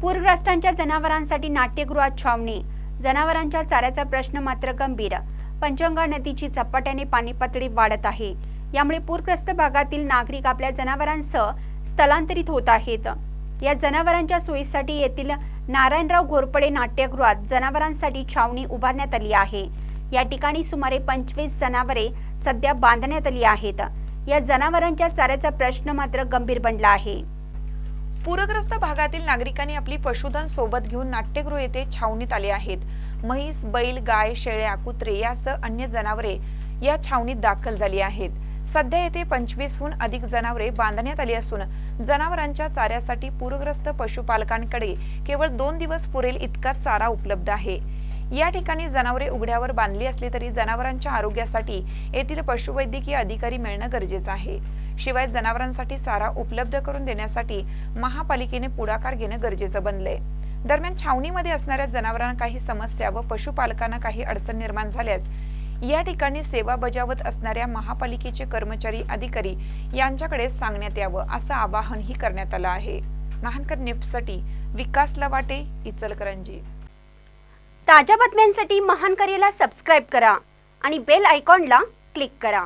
पूरग्रस्तांच्या जनावरांसाठी नाट्यगृहात छावणी. जनावरांच्या चाऱ्याचा प्रश्न मात्र गंभीर. पंचगंगा नदीची झपाट्याने पाणी पातळी वाढत आहे. यामुळे पूरग्रस्त भागातील नागरिक आपल्या जनावरांसह स्थलांतरित होत आहेत. या जनावरांच्या सोयीसाठी येथील नारायणराव घोरपडे नाट्यगृहात जनावरांसाठी छावणी उभारण्यात आली आहे. या ठिकाणी सुमारे पंचवीस जनावरे सध्या बांधण्यात आली आहेत. या जनावरांच्या चाऱ्याचा प्रश्न मात्र गंभीर बनला आहे. पूरग्रस्त भागातील नागरिकांनी आपली पशुधन सोबत घेऊन नाट्यगृह येथे छावणीत आले आहेत. म्हैस बैल गाय शेळ्या कुत्रे यासह अन्य जनावरे या छावणीत दाखल झाली आहेत. सध्या येथे पंचवीसहून अधिक जनावरे बांधण्यात आली असून जनावरांच्या चाऱ्यासाठी पूरग्रस्त पशुपालकांकडे केवळ दोन दिवस पुरेल इतका चारा उपलब्ध आहे. या ठिकाणी जनावरे उघड्यावर बांधली असली तरी जनावरांच्या आरोग्यासाठी येथील पशुवैद्यकीय अधिकारी मिळणं गरजेचं आहे. शिवाय जनावरांसाठी चारा उपलब्ध करून देण्यासाठी महापालिकेने पुढाकार घेणं गरजेचं बनलंय. दरम्यान छावणीमध्ये असणाऱ्या जनावरांना काही समस्या व पशुपालकांना काही अडचण निर्माण झाल्यास या ठिकाणी सेवा बजावत असणाऱ्या महापालिकेचे कर्मचारी अधिकारी यांच्याकडे सांगण्यात यावं असं आवाहनही करण्यात आलं आहे. महानकर न्यूजसाठी विकास लवाटे इचलकरंजी. ताज्या बातम्यांसाठी महानकरेला सबस्क्राईब करा आणि बेल आयकॉनला क्लिक करा.